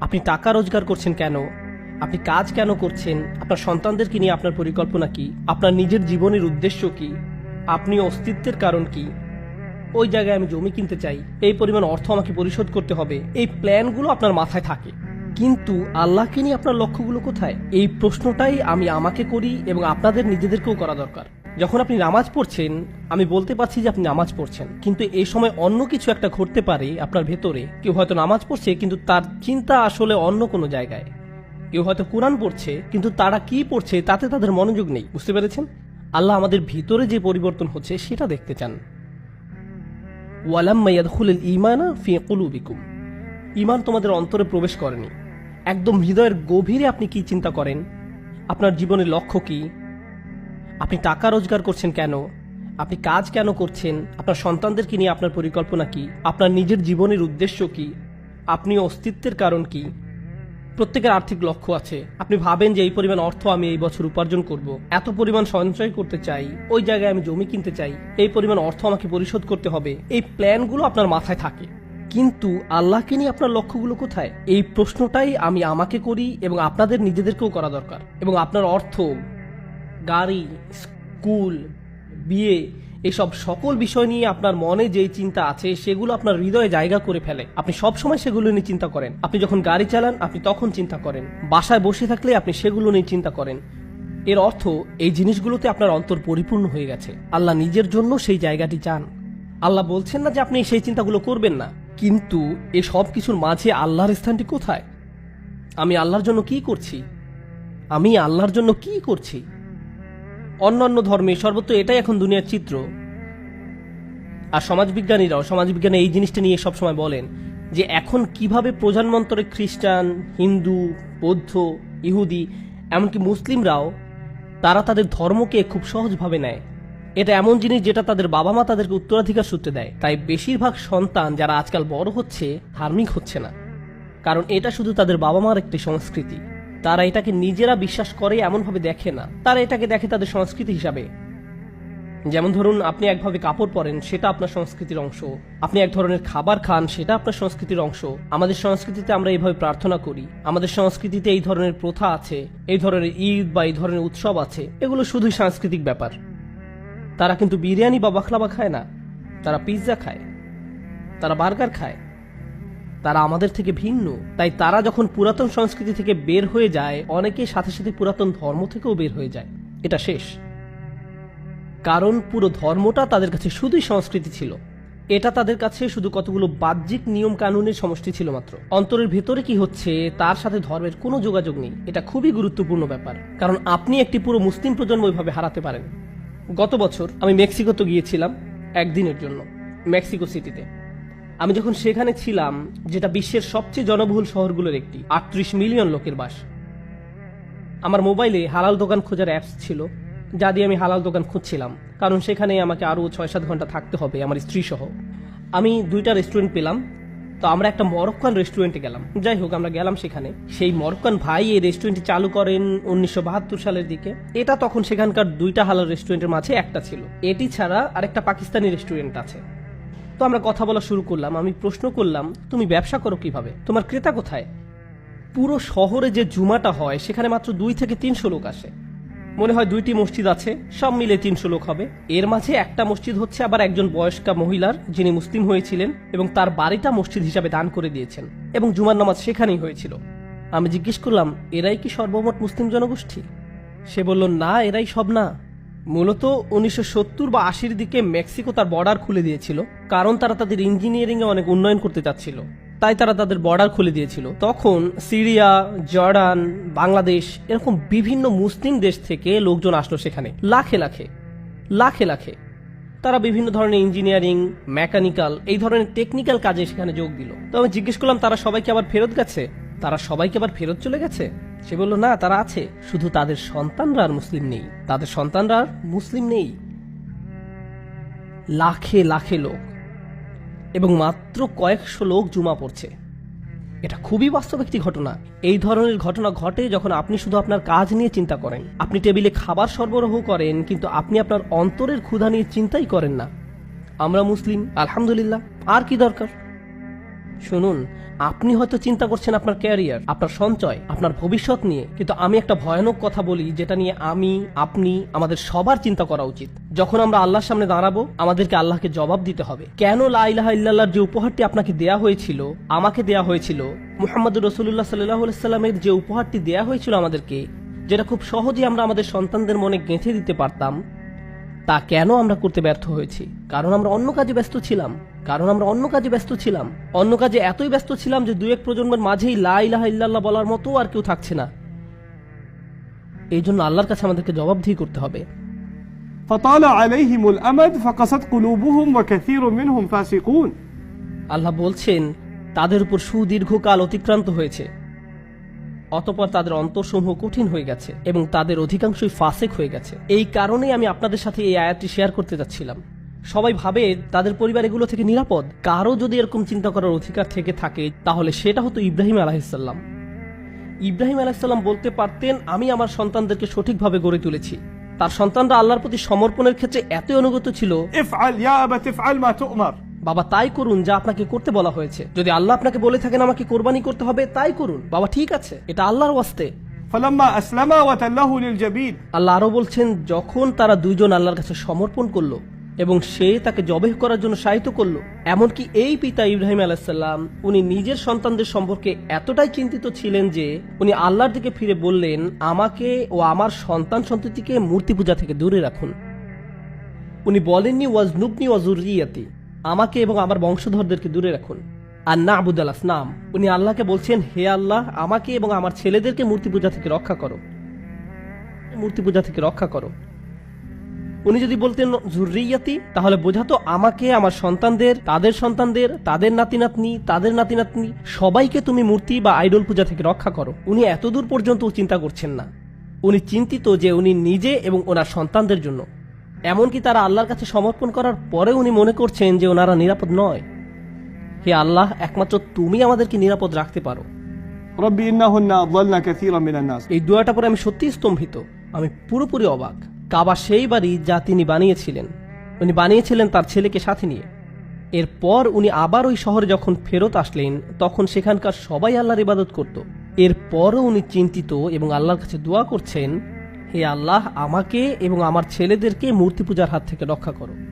আপনি টাকা রোজগার করছেন কেন? আপনি কাজ কেন করছেন? আপনার সন্তানদেরকে নিয়ে আপনার পরিকল্পনা কি? আপনার নিজের জীবনের উদ্দেশ্য কি? আপনি অস্তিত্বের কারণ কি? ওই জায়গায় আমি জমি কিনতে চাই। এই পরিমাণ অর্থ আমাকে পরিশোধ করতে হবে। এই প্ল্যানগুলো আপনার মাথায় থাকে। কিন্তু আল্লাহকে নিয়ে আপনার লক্ষ্যগুলো কোথায়? এই প্রশ্নটাই আমি আমাকে করি এবং আপনাদের নিজেদেরকেও করা দরকার। যখন আপনি নামাজ পড়ছেন, আমি বলতে পারছি যে আপনি নামাজ পড়ছেন। কিন্তু এই সময় অন্য কিছু একটা ঘটতে পারে আপনার ভেতরে। কেউ হয়তো নামাজ পড়ছে, কিন্তু তার চিন্তা আসলে অন্য কোনো জায়গায়। কেউ হয়তো কোরআন পড়ছে, কিন্তু তারা কি পড়ছে তাতে তাদের মনোযোগ নেই। বুঝতে পেরেছেন? আল্লাহ আমাদের ভিতরে যে পরিবর্তন হচ্ছে, সেটা দেখতে চান। ফি ঈমান তোমাদের অন্তরে প্রবেশ করেনি। একদম হৃদয়ের গভীরে আপনি কি চিন্তা করেন? আপনার জীবনের লক্ষ্য কি? আপনি টাকা রোজগার করছেন কেন? আপনি কাজ কেন করছেন? আপনার সন্তানদেরকে নিয়ে আপনার পরিকল্পনা কি? আপনার নিজের জীবনের উদ্দেশ্য কি? আপনি অস্তিত্বের কারণ কি? প্রত্যেকের আর্থিক লক্ষ্য আছে। আপনি ভাবেন যে এই পরিমাণ অর্থ আমি এই বছর উপার্জন করব। এত পরিমাণ সঞ্চয় করতে চাই, ওই জায়গায় আমি জমি কিনতে চাই, এই পরিমাণ অর্থ আমাকে পরিশোধ করতে হবে, এই প্ল্যানগুলো আপনার মাথায় থাকে। কিন্তু আল্লাহকে নিয়ে আপনার লক্ষ্যগুলো কোথায়? এই প্রশ্নটাই আমি আমাকে করি এবং আপনাদের নিজেদেরকেও করা দরকার এবং আপনার অর্থ গাড়ি, স্কুল, বিয়ে, এসব সকল বিষয় নিয়ে আপনার মনে যেই চিন্তা আছে, সেগুলো আপনার হৃদয়ে জায়গা করে ফেলে। আপনি সব সময় সেগুলো নিয়ে চিন্তা করেন। আপনি যখন গাড়ি চালান, আপনি তখন চিন্তা করেন। বাসায় বসে থাকলে আপনি সেগুলো নিয়ে চিন্তা করেন। এর অর্থ, এই জিনিসগুলোতে আপনার অন্তর পরিপূর্ণ হয়ে গেছে। আল্লাহ নিজের জন্য সেই জায়গাটি চান। আল্লাহ বলছেন না যে আপনি সেই চিন্তাগুলো করবেন না। কিন্তু এ সব কিছুর মাঝে আল্লাহর স্থানটি কোথায়? আমি আল্লাহর জন্য কি করছি? আমি আল্লাহর জন্য কি করছি? অন্যান্য ধর্মে সর্বত্র এটাই এখন দুনিয়ার চিত্র। আর সমাজবিজ্ঞানীরাও, সমাজবিজ্ঞানে এই জিনিসটা নিয়ে সবসময় বলেন যে এখন কীভাবে প্রধানমন্ত্রী খ্রিস্টান, হিন্দু, বৌদ্ধ, ইহুদি, এমনকি মুসলিমরাও তারা তাদের ধর্মকে খুব সহজভাবে নেয়। এটা এমন জিনিস যেটা তাদের বাবা মা তাদেরকে উত্তরাধিকার সূত্রে দেয়। তাই বেশিরভাগ সন্তান যারা আজকাল বড় হচ্ছে, ধার্মিক হচ্ছে না। কারণ এটা শুধু তাদের বাবা মার একটি সংস্কৃতি। তারা এটাকে নিজেরা বিশ্বাস করে, এমনভাবে দেখে না। তারা এটাকে দেখে তাদের সংস্কৃতি হিসাবে। যেমন ধরুন, আপনি একভাবে কাপড় পরেন, সেটা আপনার সংস্কৃতির অংশ। আপনি এক ধরনের খাবার খান, সেটা আপনার সংস্কৃতির অংশ। আমাদের সংস্কৃতিতে আমরা এইভাবে প্রার্থনা করি। আমাদের সংস্কৃতিতে এই ধরনের প্রথা আছে, এই ধরনের ঈদ বা এই ধরনের উৎসব আছে। এগুলো শুধুই সাংস্কৃতিক ব্যাপার। তারা কিন্তু বিরিয়ানি বা বাখলাবা খায় না। তারা পিৎজা খায়। তারা বার্গার খায়। তারা আমাদের থেকে ভিন্ন। তাই তারা যখন পুরাতন সংস্কৃতি থেকে বের হয়ে যায় অনেকে সাথে সাথে পুরাতন ধর্ম থেকেও বের হয়ে যায়। এটা শেষ। কারণ পুরো ধর্মটা তাদের কাছে শুধুই সংস্কৃতি ছিল। এটা তাদের কাছে শুধু কতগুলো বাহ্যিক নিয়ম কানুনের সমষ্টি ছিল মাত্র। অন্তরের ভেতরে কি হচ্ছে, তার সাথে ধর্মের কোনো যোগাযোগ নেই। এটা খুবই গুরুত্বপূর্ণ ব্যাপার। কারণ আপনি একটি পুরো মুসলিম প্রজন্ম ওইভাবে হারাতে পারেন। গত বছর আমি মেক্সিকোতে গিয়েছিলাম একদিনের জন্য, মেক্সিকো সিটিতে। আমি যখন সেখানে ছিলাম, যেটা বিশ্বের সবচেয়ে জনবহুল শহরগুলোর একটি, আটত্রিশ মিলিয়ন লোকের বাস। আমার মোবাইলে হালাল দোকান খোঁজার অ্যাপস ছিল, যা দিয়ে আমি হালাল দোকান খুঁজছিলাম, কারণ সেখানে আমাকে আরও ছয় সাত ঘণ্টা থাকতে হবে, আমার স্ত্রী সহ আমি দুইটা রেস্টুরেন্ট পেলাম, তো আমরা একটা মরক্কান রেস্টুরেন্টে গেলাম। যাই হোক, আমরা গেলাম সেখানে। সেই মরক্কান ভাই এই রেস্টুরেন্টটি চালু করেন উনিশশো বাহাত্তর সালের দিকে। এটা তখন সেখানকার দুইটা হালাল রেস্টুরেন্টের মাঝে একটা ছিল। এটি ছাড়া আরেকটা পাকিস্তানি রেস্টুরেন্ট আছে। তো আমরা কথা বলা শুরু করলাম, আমি প্রশ্ন করলাম, তুমি ব্যবসা করো কীভাবে? তোমার ক্রেতা কোথায়? পুরো শহরে যে জুমাটা হয়, সেখানে মাত্র দুই থেকে তিনশো লোক আসে। মনে হয় দুইটি মসজিদ আছে, সব মিলে তিনশো লোক হবে। এর মাঝে একটা মসজিদ হচ্ছে আবার একজন বয়স্কা মহিলার, যিনি মুসলিম হয়েছিলেন, এবং তার বাড়িটা মসজিদ হিসাবে দান করে দিয়েছেন, এবং জুমার নামাজ সেখানেই হয়েছিল। আমি জিজ্ঞেস করলাম, এরাই কি সর্বমোট মুসলিম জনগোষ্ঠী? সে বলল, না, এরাই সব না। মূলত উনিশশো সত্তর বা আশির দিকে মেক্সিকো তার বর্ডার খুলে দিয়েছিল, কারণ তারা তাদের ইঞ্জিনিয়ারিং এ অনেক উন্নয়ন করতে চাচ্ছিল। তাই তারা তাদের বর্ডার খুলে দিয়েছিল। তখন সিরিয়া, জর্ডান, বাংলাদেশ এরকম বিভিন্ন মুসলিম দেশ থেকে লোকজন আসলো সেখানে। লাখে লাখে লাখে লাখে। তারা বিভিন্ন ধরনের ইঞ্জিনিয়ারিং, মেকানিক্যাল, এই ধরনের টেকনিক্যাল কাজে সেখানে যোগ দিল। তো আমি জিজ্ঞেস করলাম, তারা সবাইকে আবার ফেরত গেছে? তারা সবাইকে আবার ফেরত চলে গেছে? সে বলল, না, তারা আছে, শুধু তাদের সন্তানরা আর মুসলিম নেই। তাদের সন্তানরা আর মুসলিম নেই। লাখে লাখে লোক এবং মাত্র কয়েকশো লোক জুমা পড়ছে। এটা খুবই বাস্তব একটি ঘটনা। এই ধরনের ঘটনা ঘটে যখন আপনি শুধু আপনার কাজ নিয়ে চিন্তা করেন। আপনি টেবিলে খাবার সরবরাহ করেন, কিন্তু আপনি আপনার অন্তরের ক্ষুধা নিয়ে চিন্তাই করেন না। আমরা মুসলিম, আলহামদুলিল্লাহ, আর কি দরকার? শুনুন, আপনি হয়তো চিন্তা করছেন আপনার ক্যারিয়ার, আপনার সঞ্চয়, আপনার ভবিষ্যৎ নিয়ে, কিন্তু আমি একটা ভয়ানক কথা বলি যেটা নিয়ে আমি, আপনি, আমাদের সবার চিন্তা করা উচিত। যখন আমরা আল্লাহর সামনে দাঁড়াবো, আমাদেরকে আল্লাহকে জবাব দিতে হবে। কেন লাইলাহা ইল্লাল্লাহর যে উপহারটি আপনাকে দেয়া হয়েছিল, আমাকে দেয়া হয়েছিল মুহাম্মদ রসুল্লাহ সাল্লাহ সাল্লামের যে উপহারটি দেয়া হয়েছিল আমাদেরকে, যেটা খুব সহজেই আমরা আমাদের সন্তানদের মনে গেঁথে দিতে পারতাম, তা কেন আমরা করতে ব্যর্থ হয়েছি? কারণ আমরা অন্য কাজে ব্যস্ত ছিলাম। কারণ আমরা অন্য কাজে ব্যস্ত ছিলাম। অন্য কাজে এতই ব্যস্ত ছিলাম যে দু এক প্রজন্মের মাঝেই লা ইলাহা ইল্লাল্লাহ বলার মতো আর কেউ থাকছে না। এই জন্য আল্লাহর কাছে আমাদেরকে জবাবদিহি করতে হবে। আল্লাহ বলছেন তাদের উপর সুদীর্ঘকাল অতিক্রান্ত হয়েছে। অতপর তাদের অন্তরসমূহ কঠিন হয়ে গেছে এবং তাদের অধিকাংশই ফাসেক হয়ে গেছে। এই কারণেই আমি আপনাদের সাথে এই আয়াতটি শেয়ার করতে যাচ্ছিলাম। সবাই ভাবে তাদের পরিবার এগুলো থেকে নিরাপদ। কারও যদি এরকম চিন্তা করার অধিকার থেকে থাকে তাহলে সেটা হতো ইব্রাহিম আলাহিসাল্লাম ইব্রাহিম আলাহিসাল্লাম বলতে পারতেন আমি আমার সন্তানদেরকে সঠিকভাবে গড়ে তুলেছি। তার সন্তানরা আল্লাহর প্রতি সমর্পণের ক্ষেত্রে এত অনুগত ছিল। বাবা তাই করুন যা আপনাকে করতে বলা হয়েছে। যদি আল্লাহ আপনাকে বলে থাকেন আমাকে কোরবানি করতে হবে তাই করুন। বাবা ঠিক আছে এটা আল্লাহর ওয়াস্তে। আল্লাহ আরও বলছেন যখন তারা দুজন আল্লাহর কাছে সমর্পণ করল এবং সে তাকে জবেহ করার জন্য সাহিত্য করল। এমনকি এই পিতা ইব্রাহিম আলাহিসাল্লাম উনি নিজের সন্তানদের সম্পর্কে এতটাই চিন্তিত ছিলেন যে উনি আল্লাহর দিকে ফিরে বললেন, আমাকে ও আমার সন্তান সন্ততিকে মূর্তি পূজা থেকে দূরে রাখুন। উনি বলেননি, ওয়াজ নুবনি ওয়াজুরিয়াতি আমাকে এবং আমার বংশধরদেরকে দূরে রাখুন। আর না আবুদ আসনাম উনি আল্লাহকে বলছেন, হে আল্লাহ, আমাকে এবং আমার ছেলেদেরকে মূর্তি পূজা থেকে রক্ষা করো। মূর্তি পূজা থেকে রক্ষা করো। উনি যদি বলতেন জুরিয়াতি তাহলে বোঝাতো আমাকে আমার সন্তানদের তাদের সন্তানদের তাদের নাতি নাতনি তাদের নাতি নাতনি সবাইকে তুমি মূর্তি বা আইডল পূজা থেকে রক্ষা করো। উনি এতদূর পর্যন্ত চিন্তা করছেন না। উনি চিন্তিত যে উনি নিজে এবং ওনার সন্তানদের জন্য। এমনকি তারা আল্লাহর কাছে সমর্পণ করার পরে উনি মনে করছেন যে ওনারা নিরাপদ নয়। হে আল্লাহ একমাত্র তুমি আমাদেরকে নিরাপদ রাখতে পারো। এই দোয়াটা পরে আমি সত্যিই স্তম্ভিত। আমি পুরোপুরি অবাক। কাবা সেই বাড়ি যা তিনি বানিয়েছিলেন। উনি বানিয়েছিলেন তার ছেলেকে সাথে নিয়ে। এরপর উনি আবার ওই শহরে যখন ফেরত আসলেন, তখন সেখানকার সবাই আল্লাহর ইবাদত করত। এরপরও উনি চিন্তিত এবং আল্লাহর কাছে দোয়া করছেন, হে আল্লাহ, আমাকে এবং আমার ছেলেদেরকে মূর্তি পূজার হাত থেকে রক্ষা করো।